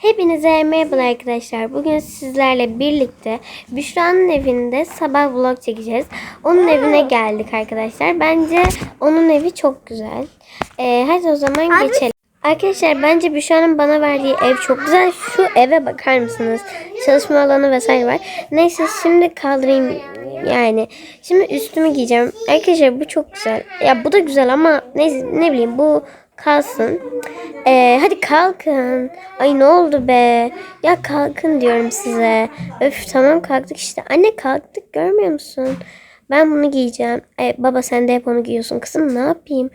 Hepinize merhaba arkadaşlar. Bugün sizlerle birlikte Büşra'nın evinde sabah vlog çekeceğiz. Onun evine geldik arkadaşlar. Bence onun evi çok güzel. Ee, hadi o zaman geçelim. Arkadaşlar bence Büşra'nın bana verdiği ev çok güzel. Şu eve bakar mısınız? Çalışma alanı vesaire var. Neyse şimdi kaldırayım yani. Şimdi üstümü giyeceğim. Arkadaşlar bu çok güzel. Ya bu da güzel ama neyse ne bileyim bu kalsın. Ee, hadi kalkın. Ay ne oldu be? Ya kalkın diyorum size. Öf tamam kalktık işte. Anne kalktık görmüyor musun? Ben bunu giyeceğim. Ay, baba sen de hep onu giyiyorsun. Kızım ne yapayım?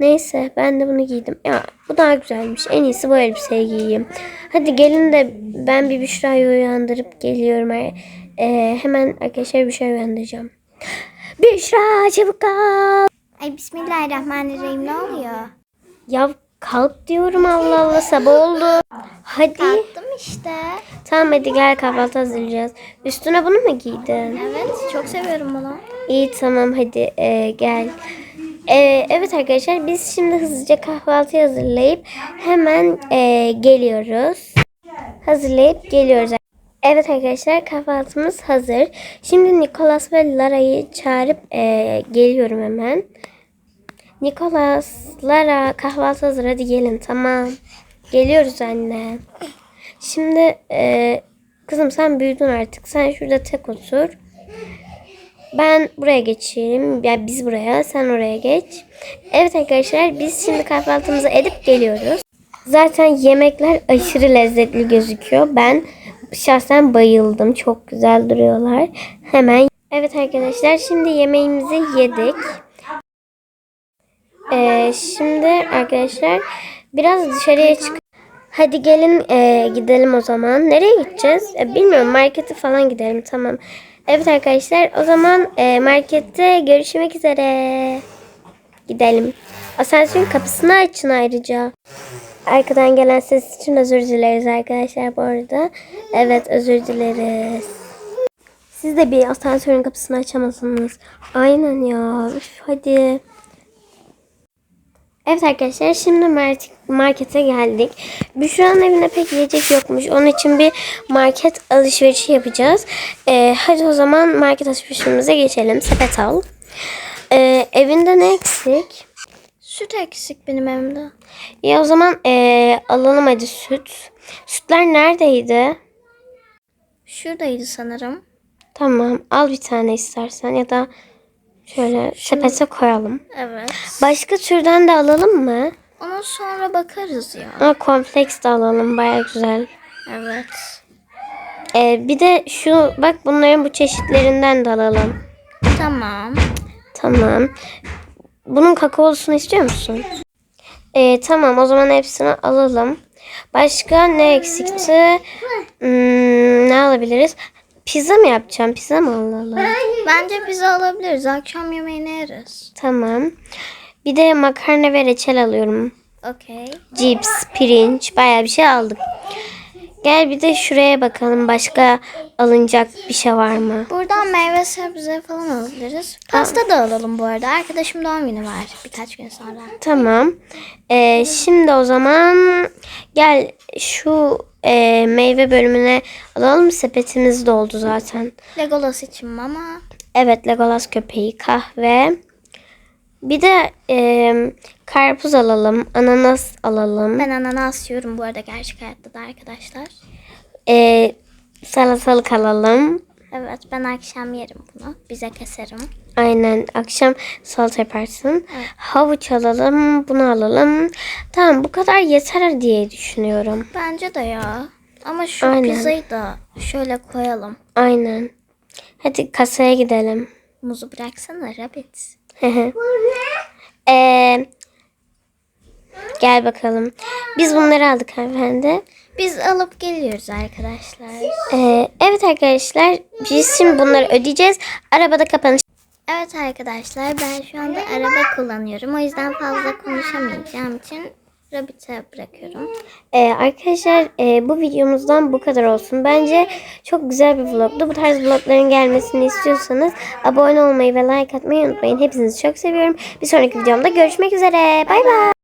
Neyse ben de bunu giydim. Ya bu daha güzelmiş. En iyisi bu elbiseyi giyeyim. Hadi gelin de ben bir Büşra'yı uyandırıp geliyorum. Ee, hemen arkadaşlar Büşra'yı uyandıracağım. Büşra çabuk kalk. Ay bismillahirrahmanirrahim ne oluyor? Ya kalk diyorum Allah Allah sabah oldu. Hadi. Kalktım işte. Tamam hadi gel kahvaltı hazırlayacağız. Üstüne bunu mu giydin? Evet çok seviyorum bunu. İyi tamam hadi e, gel. E, evet arkadaşlar biz şimdi hızlıca kahvaltı hazırlayıp hemen e, geliyoruz. Hazırlayıp geliyoruz. Evet arkadaşlar kahvaltımız hazır. Şimdi Nicholas ve Lara'yı çağırıp e, geliyorum hemen. Nicholas, Lara kahvaltı hazır hadi gelin tamam. Geliyoruz anne. Şimdi e, kızım sen büyüdün artık. Sen şurada tek otur. Ben buraya geçeyim. Ya biz buraya, sen oraya geç. Evet arkadaşlar biz şimdi kahvaltımızı edip geliyoruz. Zaten yemekler aşırı lezzetli gözüküyor. Ben şahsen bayıldım. Çok güzel duruyorlar. Hemen Evet arkadaşlar şimdi yemeğimizi yedik. Ee, şimdi arkadaşlar biraz dışarıya çık. Hadi gelin e, gidelim o zaman. Nereye gideceğiz? E, bilmiyorum markete falan gidelim tamam. Evet arkadaşlar o zaman e, markette görüşmek üzere. Gidelim. Asansörün kapısını açın ayrıca. Arkadan gelen ses için özür dileriz arkadaşlar bu arada. Evet özür dileriz. Siz de bir asansörün kapısını açamazsınız. Aynen ya. Üf, hadi. Evet arkadaşlar şimdi market, markete geldik. Büşra'nın evinde pek yiyecek yokmuş. Onun için bir market alışverişi yapacağız. Ee, hadi o zaman market alışverişimize geçelim. Sepet al. Ee, evinde ne eksik? Süt eksik benim evimde. Ya o zaman ee, alalım hadi süt. Sütler neredeydi? Şuradaydı sanırım. Tamam al bir tane istersen ya da şöyle sepete koyalım. Evet. Başka türden de alalım mı? Ona sonra bakarız ya. Aa, kompleks de alalım baya güzel. Evet. Ee, bir de şu bak bunların bu çeşitlerinden de alalım. Tamam. Tamam. Bunun kakaolusunu istiyor musun? Ee, tamam o zaman hepsini alalım. Başka ne eksikti? Hmm, ne alabiliriz? Pizza mı yapacağım? Pizza mı alalım? Bence bizi alabiliriz. Akşam yemeğini yeriz. Tamam. Bir de makarna ve reçel alıyorum. Okey. Cips, pirinç bayağı bir şey aldık. Gel bir de şuraya bakalım başka alınacak bir şey var mı? Buradan meyve sebze falan alabiliriz. Pasta da alalım bu arada. Arkadaşım doğum günü var birkaç gün sonra. Tamam. Ee, şimdi o zaman gel şu e, meyve bölümüne alalım. Sepetimiz doldu zaten. Legolas için mama. Evet Legolas köpeği, kahve. Bir de e, karpuz alalım, ananas alalım. Ben ananas yiyorum bu arada gerçek hayatta da arkadaşlar. E, salatalık alalım. Evet ben akşam yerim bunu. Bize keserim. Aynen akşam salata yaparsın. Havuç alalım, bunu alalım. Tamam bu kadar yeter diye düşünüyorum. Bence de ya. Ama şu Aynen. pizzayı da şöyle koyalım. Aynen. Hadi kasaya gidelim. Muzu bıraksana Rabbit. Ee, gel bakalım. Biz bunları aldık hanımefendi. Biz alıp geliyoruz arkadaşlar. Ee, evet arkadaşlar biz şimdi bunları ödeyeceğiz. Arabada kapanış. Evet arkadaşlar ben şu anda araba kullanıyorum. O yüzden fazla konuşamayacağım için Rabbit'e bırakıyorum. Ee, arkadaşlar e, bu videomuzdan bu kadar olsun. Bence çok güzel bir vlogdu. Bu tarz vlogların gelmesini istiyorsanız abone olmayı ve like atmayı unutmayın. Hepinizi çok seviyorum. Bir sonraki videomda görüşmek üzere. Bay bay.